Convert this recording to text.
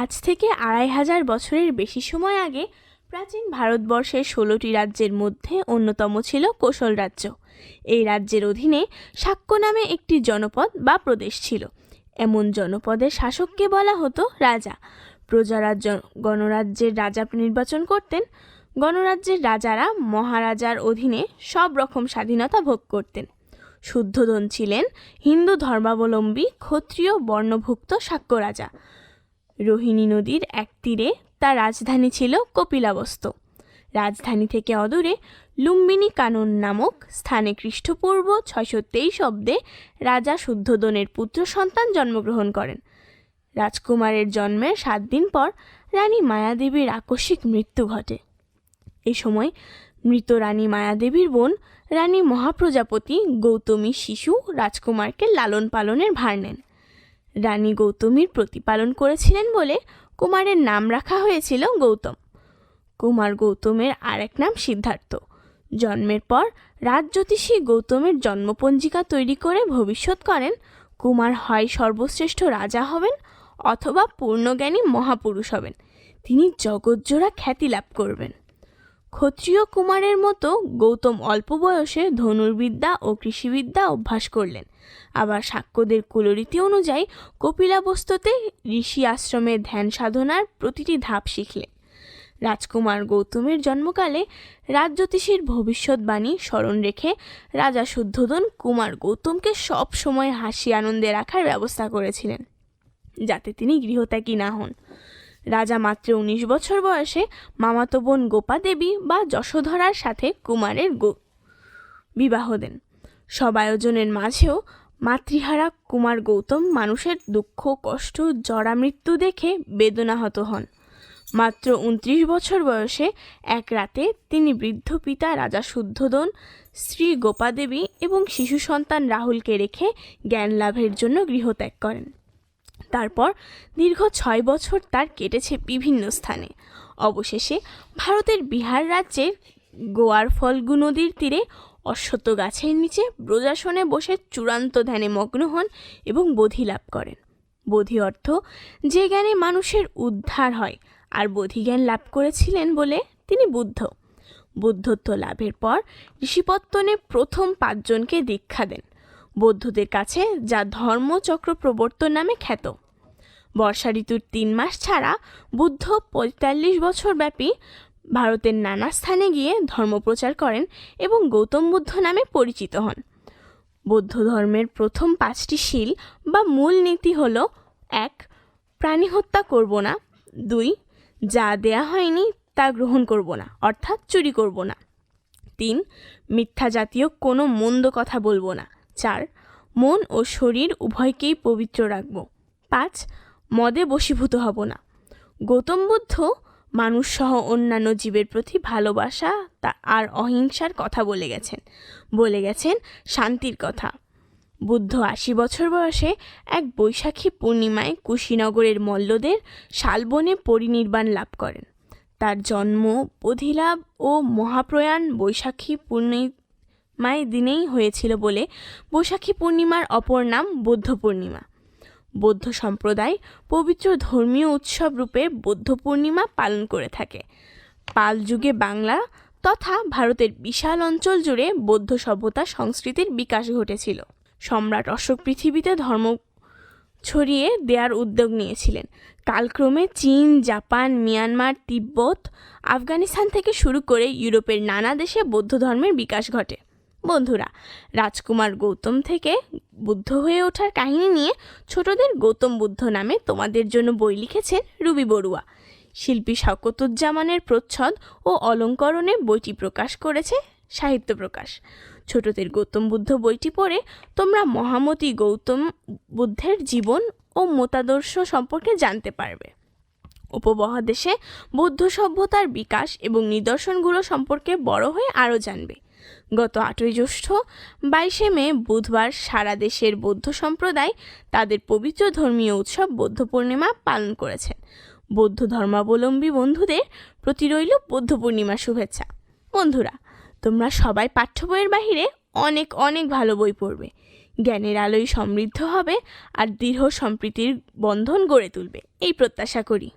আজ থেকে আড়াই হাজার বছরের বেশি সময় আগে প্রাচীন ভারতবর্ষের ষোলোটি রাজ্যের মধ্যে অন্যতম ছিল কোশল রাজ্য। এই রাজ্যের অধীনে শাক্য নামে একটি জনপদ বা প্রদেশ ছিল। এমন জনপদের শাসককে বলা হতো রাজা। প্রজারা গণরাজ্যের রাজা নির্বাচন করতেন। গণরাজ্যের রাজারা মহারাজার অধীনে সব রকম স্বাধীনতা ভোগ করতেন। শুদ্ধোধন ছিলেন হিন্দু ধর্মাবলম্বী ক্ষত্রিয় বর্ণভুক্ত শাক্য রাজা। রোহিণী নদীর এক তীরে তার রাজধানী ছিল কপিলাবস্ত। রাজধানী থেকে অদূরে লুম্বিনী কানন নামক স্থানে খ্রিস্টপূর্ব ছয়শো তেইশ অব্দে রাজা শুদ্ধোদনের পুত্র সন্তান জন্মগ্রহণ করেন। রাজকুমারের জন্মের সাত দিন পর রানী মায়াদেবীর আকস্মিক মৃত্যু ঘটে। এ সময় মৃত রানী মায়াদেবীর বোন, রানী মহাপ্রজাপতি গৌতমী শিশু রাজকুমারকে লালন পালনের ভার নেন। রানী গৌতমীর প্রতিপালন করেছিলেন বলে কুমারের নাম রাখা হয়েছিল গৌতম। কুমার গৌতমের আরেক নাম সিদ্ধার্থ। জন্মের পর রাজজ্যোতিষী গৌতমের জন্মপঞ্জিকা তৈরি করে ভবিষ্যৎ করেন কুমার হয় সর্বশ্রেষ্ঠ রাজা হবেন অথবা পূর্ণজ্ঞানী মহাপুরুষ হবেন। তিনি জগৎজোড়া খ্যাতি লাভ করবেন। ক্ষত্রিয় কুমারের মতো গৌতম অল্প বয়সে ধনুর্বিদ্যা ও কৃষিবিদ্যা অভ্যাস করলেন। আবার শাক্যদের কুলরীতি অনুযায়ী কপিলাবস্তুতে ঋষি আশ্রমে ধ্যান সাধনার প্রতিটি ধাপ শিখলেন। রাজকুমার গৌতমের জন্মকালে রাজজ্যোতিষীর ভবিষ্যৎবাণী স্মরণ রেখে রাজা শুদ্ধোদন কুমার গৌতমকে সব সময় হাসি আনন্দে রাখার ব্যবস্থা করেছিলেন, যাতে তিনি গৃহত্যাগী না হন। রাজা মাত্র উনিশ বছর বয়সে মামাতো বোন গোপা দেবী বা যশোধরার সাথে কুমারের গো বিবাহ দেন। সব আয়োজনের মাঝেও মাতৃহারা কুমার গৌতম মানুষের দুঃখ, কষ্ট, জরা মৃত্যু দেখে বেদনাহত হন। মাত্র উনত্রিশ বছর বয়সে এক রাতে তিনি বৃদ্ধ পিতা রাজা শুদ্ধোদন, স্ত্রী গোপাদেবী এবং শিশু সন্তান রাহুলকে রেখে জ্ঞান লাভের জন্য গৃহত্যাগ করেন। তারপর দীর্ঘ ছয় বছর তার কেটেছে বিভিন্ন স্থানে। অবশেষে ভারতের বিহার রাজ্যের গোয়ার ফল্গু নদীর তীরে অশ্বত্থ গাছের নিচে ব্রজাসনে বসে চূড়ান্ত ধ্যানে মগ্ন হন এবং বোধি লাভ করেন। বোধি অর্থ যে জ্ঞানে মানুষের উদ্ধার হয়, আর বোধিজ্ঞান লাভ করেছিলেন বলে তিনি বুদ্ধ। বুদ্ধত্ব লাভের পর ঋষিপত্তনে প্রথম পাঁচজনকে দীক্ষা দেন। বৌদ্ধদের কাছে যা ধর্মচক্র প্রবর্তন নামে খ্যাত। বর্ষা ঋতুর তিন মাস ছাড়া বুদ্ধ পঁয়তাল্লিশ বছর ব্যাপী ভারতের নানা স্থানে গিয়ে ধর্মপ্রচার করেন এবং গৌতম বুদ্ধ নামে পরিচিত হন। বৌদ্ধ ধর্মের প্রথম পাঁচটি শীল বা মূল নীতি হল, এক, প্রাণী হত্যা করব না। দুই, যা দেয়া হয়নি তা গ্রহণ করব না, অর্থাৎ চুরি করব না। তিন, মিথ্যা জাতীয় কোনো মন্দ কথা বলব না। চার, মন ও শরীর উভয়কেই পবিত্র রাখব। পাঁচ, মদে বশীভূত হব না। গৌতম বুদ্ধ মানুষসহ অন্যান্য জীবের প্রতি ভালোবাসা, তা আর অহিংসার কথা বলে গেছেন। বলে গেছেন শান্তির কথা। বুদ্ধ আশি বছর বয়সে এক বৈশাখী পূর্ণিমায় কুশীনগরের মল্লদের শালবনে পরিনির্বাণ লাভ করেন। তার জন্ম বোধিলাভ ও মহাপ্রয়াণ বৈশাখী পূর্ণিমায় দিনেই হয়েছিল বলে বৈশাখী পূর্ণিমার অপর নাম বৌদ্ধ পূর্ণিমা। বৌদ্ধ সম্প্রদায় পবিত্র ধর্মীয় উৎসব রূপে বৌদ্ধ পূর্ণিমা পালন করে থাকে। পাল যুগে বাংলা তথা ভারতের বিশাল অঞ্চল জুড়ে বৌদ্ধ সভ্যতা সংস্কৃতির বিকাশ ঘটেছিল। সম্রাট অশোক পৃথিবীতে ধর্ম ছড়িয়ে দেওয়ার উদ্যোগ নিয়েছিলেন। কালক্রমে চীন, জাপান, মিয়ানমার, তিব্বত, আফগানিস্তান থেকে শুরু করে ইউরোপের নানা দেশে বৌদ্ধ ধর্মের বিকাশ ঘটে। বন্ধুরা, রাজকুমার গৌতম থেকে বুদ্ধ হয়ে ওঠার কাহিনী নিয়ে ছোটদের গৌতম বুদ্ধ নামে তোমাদের জন্য বই লিখেছেন রুবি বড়ুয়া। শিল্পী শকতুজ্জামানের প্রচ্ছদ ও অলঙ্করণে বইটি প্রকাশ করেছে সাহিত্য প্রকাশ। ছোটদের গৌতম বুদ্ধ বইটি পড়ে তোমরা মহামতি গৌতম বুদ্ধের জীবন ও মতাদর্শ সম্পর্কে জানতে পারবে। উপমহাদেশে বৌদ্ধ সভ্যতার বিকাশ এবং নিদর্শনগুলো সম্পর্কে বড় হয়ে আরও জানবে। গত আটই জ্যৈষ্ঠ বাইশে মে বুধবার সারা দেশের বৌদ্ধ সম্প্রদায় তাদের পবিত্র ধর্মীয় উৎসব বৌদ্ধ পূর্ণিমা পালন করেছেন বৌদ্ধ ধর্মাবলম্বী বন্ধুদের প্রতি রইল বৌদ্ধ পূর্ণিমা শুভেচ্ছা। বন্ধুরা, তোমরা সবাই পাঠ্য বইয়ের বাহিরে অনেক অনেক ভালো বই পড়বে। জ্ঞানের আলোয় সমৃদ্ধ হবে আর দৃঢ় সম্প্রীতির বন্ধন গড়ে তুলবে। এই প্রত্যাশা করি।